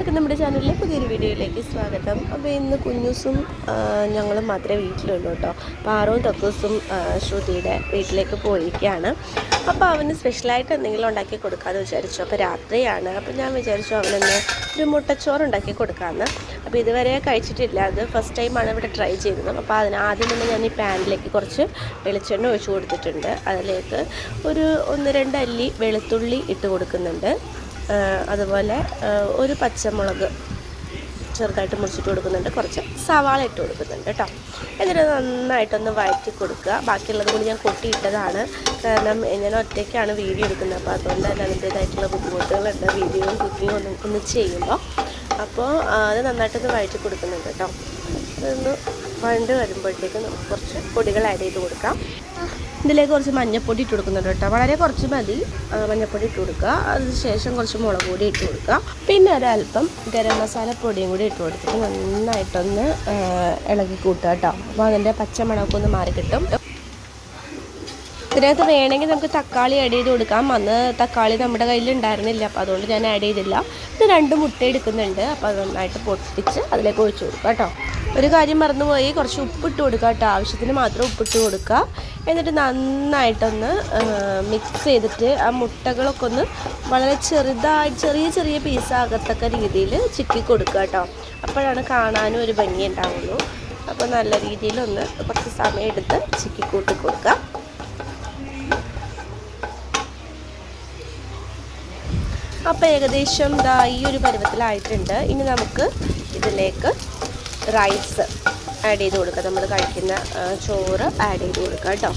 എല്ലാവർക്കും നമ്മുടെ ചാനലിലെ പുതിയൊരു വീഡിയോയിലേക്ക് സ്വാഗതം. അപ്പോൾ ഇന്ന് കുഞ്ഞൂസും ഞങ്ങളും മാത്രമേ വീട്ടിലുള്ളൂ കേട്ടോ. പാറവും തക്കൂസും ശ്രുതിയുടെ വീട്ടിലേക്ക് പോയിരിക്കുകയാണ്. അപ്പോൾ അവന് സ്പെഷ്യലായിട്ട് എന്തെങ്കിലും ഉണ്ടാക്കി കൊടുക്കാമെന്ന് വിചാരിച്ചു. അപ്പോൾ രാത്രിയാണ്. അപ്പോൾ ഞാൻ വിചാരിച്ചു അവനൊന്ന് ഒരു മുട്ടച്ചോറ് ഉണ്ടാക്കി കൊടുക്കാമെന്ന്. അപ്പോൾ ഇതുവരെ കഴിച്ചിട്ടില്ല. അത് ഫസ്റ്റ് ടൈമാണ് ഇവിടെ ട്രൈ ചെയ്തത് അപ്പോൾ അതിന് ആദ്യം തന്നെ ഞാൻ ഈ പാനിലേക്ക് കുറച്ച് വെളിച്ചെണ്ണ ഒഴിച്ചു കൊടുത്തിട്ടുണ്ട്. അതിലേക്ക് ഒരു ഒന്ന് രണ്ട് അല്ലി വെളുത്തുള്ളി ഇട്ട് കൊടുക്കുന്നുണ്ട്. അതുപോലെ ഒരു പച്ചമുളക് ചെറുതായിട്ട് മുറിച്ചിട്ട് കൊടുക്കുന്നുണ്ട്. കുറച്ച് സവാള ഇട്ട് കൊടുക്കുന്നുണ്ട് കേട്ടോ. എന്നിട്ട് നന്നായിട്ടൊന്ന് വഴറ്റി കൊടുക്കുക. ബാക്കിയുള്ളത് കൂടി ഞാൻ കൊട്ടിയിട്ടതാണ്. കാരണം ഞാൻ ഒറ്റയ്ക്കാണ് വീഡിയോ എടുക്കുന്നത്. അപ്പോൾ അതുകൊണ്ട് തന്നെ അതിന്റേതായിട്ടുള്ള ബുദ്ധിമുട്ടുകളുണ്ട്. വീഡിയോയും കുക്കിങ്ങും ഒന്നും ഒന്ന് ചെയ്യുമ്പോൾ. അപ്പോൾ അത് നന്നായിട്ടൊന്ന് വഴറ്റി കൊടുക്കുന്നുണ്ട് കേട്ടോ. അതൊന്ന് വണ്ട് വരുമ്പോഴത്തേക്ക് നമുക്ക് കുറച്ച് പൊടികൾ ആഡ് ചെയ്ത് കൊടുക്കാം. ഇതിലേക്ക് കുറച്ച് മഞ്ഞപ്പൊടി ഇട്ട് കൊടുക്കുന്നുണ്ട് കേട്ടോ. വളരെ കുറച്ച് മതി. മഞ്ഞപ്പൊടി ഇട്ട് കൊടുക്കുക. അതിനുശേഷം കുറച്ച് മുളക് പൊടി ഇട്ട് കൊടുക്കുക. പിന്നെ ഒരല്പം ഗരം മസാല പൊടിയും കൂടി ഇട്ട് കൊടുത്തിട്ട് നന്നായിട്ടൊന്ന് ഇളകി ഇളക്കി കൂട്ടുക കേട്ടോ. അപ്പോൾ അതിന്റെ പച്ചമണമൊക്കെ ഒന്ന് മാറി കിട്ടും. ഇതിനകത്ത് വേണമെങ്കിൽ നമുക്ക് തക്കാളി ആഡ് ചെയ്ത് കൊടുക്കാം. അന്ന് തക്കാളി നമ്മുടെ കയ്യിൽ ഉണ്ടായിരുന്നില്ല. അപ്പോൾ അതുകൊണ്ട് ഞാൻ ആഡ് ചെയ്തില്ല. ഇത് രണ്ട് മുട്ട എടുക്കുന്നുണ്ട്. അപ്പോൾ അത് നന്നായിട്ട് പൊട്ടിച്ച് അതിലേക്ക് ഒഴിച്ചു കൊടുക്കുക കേട്ടോ. ഒരു കാര്യം മറന്നുപോയി. കുറച്ച് ഉപ്പിട്ട് കൊടുക്കുക കേട്ടോ. ആവശ്യത്തിന് മാത്രം ഉപ്പിട്ട് കൊടുക്കുക. എന്നിട്ട് നന്നായിട്ടൊന്ന് മിക്സ് ചെയ്തിട്ട് ആ മുട്ടകളൊക്കെ ഒന്ന് വളരെ ചെറുതായി ചെറിയ ചെറിയ പീസാകത്തക്ക രീതിയിൽ ചിക്കി കൊടുക്കുക കേട്ടോ. അപ്പോഴാണ് കാണാനും ഒരു ഭംഗി ഉണ്ടാവുള്ളൂ. അപ്പോൾ നല്ല രീതിയിലൊന്ന് കുറച്ച് സമയം എടുത്ത് ചിക്കി കൂട്ടി കൊടുക്കുക അപ്പോൾ ഏകദേശം ദാ ഈ ഒരു പരുവത്തിലായിട്ടുണ്ട്. ഇനി നമുക്ക് ഇതിലേക്ക് റൈസ് ആഡ് ചെയ്ത് കൊടുക്കാം. നമ്മൾ കഴിക്കുന്ന ചോറ് ആഡ് ചെയ്ത് കൊടുക്കുക കേട്ടോ.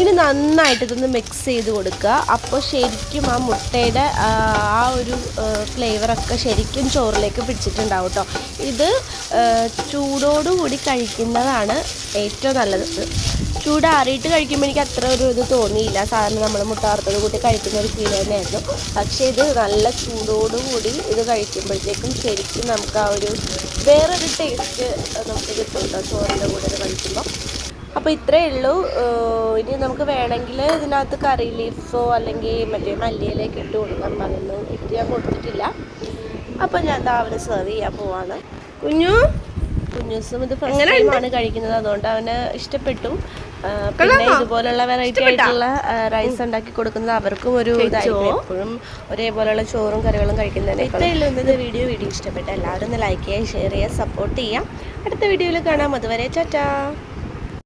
ഇനി നന്നായിട്ട് ഇതൊന്ന് മിക്സ് ചെയ്ത് കൊടുക്കുക. അപ്പോൾ ശരിക്കും ആ മുട്ടയുടെ ആ ഒരു ഫ്ലേവറൊക്കെ ശരിക്കും ചോറിലേക്ക് പിടിച്ചിട്ടുണ്ടാവും കേട്ടോ. ഇത് ചൂടോടുകൂടി കഴിക്കുന്നതാണ് ഏറ്റവും നല്ലത്. ചൂടാറിയിട്ട് കഴിക്കുമ്പോൾ എനിക്ക് അത്ര ഒരു ഇത് തോന്നിയില്ല. സാധാരണ നമ്മൾ മുട്ട വറുത്തത് കൂട്ടി കഴിക്കുന്ന ഒരു ഫീൽ തന്നെയായിരുന്നു. പക്ഷേ ഇത് നല്ല ചൂടോടുകൂടി ഇത് കഴിക്കുമ്പോഴത്തേക്കും ശരിക്കും നമുക്ക് ആ ഒരു വേറൊരു ടേസ്റ്റ് നമുക്ക് കിട്ടും കേട്ടോ ചോറിന്റെ കൂടെ ഇത് കഴിക്കുമ്പോൾ അപ്പോൾ ഇത്രയേ ഉള്ളൂ. ഇനി നമുക്ക് വേണമെങ്കിൽ ഇതിനകത്ത് കറി ലീഫോ അല്ലെങ്കിൽ മറ്റേ മല്ലിയിലേക്ക് ഇട്ട് കൊടുക്കാൻ പറഞ്ഞു ഇട്ട് ഞാൻ കൊടുത്തിട്ടില്ല. അപ്പോൾ ഞാൻ അവന് സെർവ് ചെയ്യാൻ പോവാണ്. കുഞ്ഞു? കുഞ്ഞുസും ഇത് ഫസ്റ്റ് ടൈമാണ് കഴിക്കുന്നത്. അതുകൊണ്ട് അവന് ഇഷ്ടപ്പെട്ടു. പിന്നെ ഇതുപോലുള്ള വെറൈറ്റി ആയിട്ടുള്ള റൈസ് ഉണ്ടാക്കി കൊടുക്കുന്നത് അവർക്കും ഒരു ഇതായിരിക്കും എപ്പോഴും ഒരേപോലെയുള്ള ചോറും കറികളും കഴിക്കുന്നതിന് ഇത്രയേ ഉള്ളൂ ഇന്നത്തെ വീഡിയോ വീഡിയോ ഇഷ്ടപ്പെട്ട? എല്ലാവരും ഒന്ന് ലൈക്ക് ചെയ്യുക ഷെയർ ചെയ്യുക സപ്പോർട്ട് ചെയ്യാം അടുത്ത വീഡിയോയിൽ കാണാം. അതുവരെ ചാറ്റാ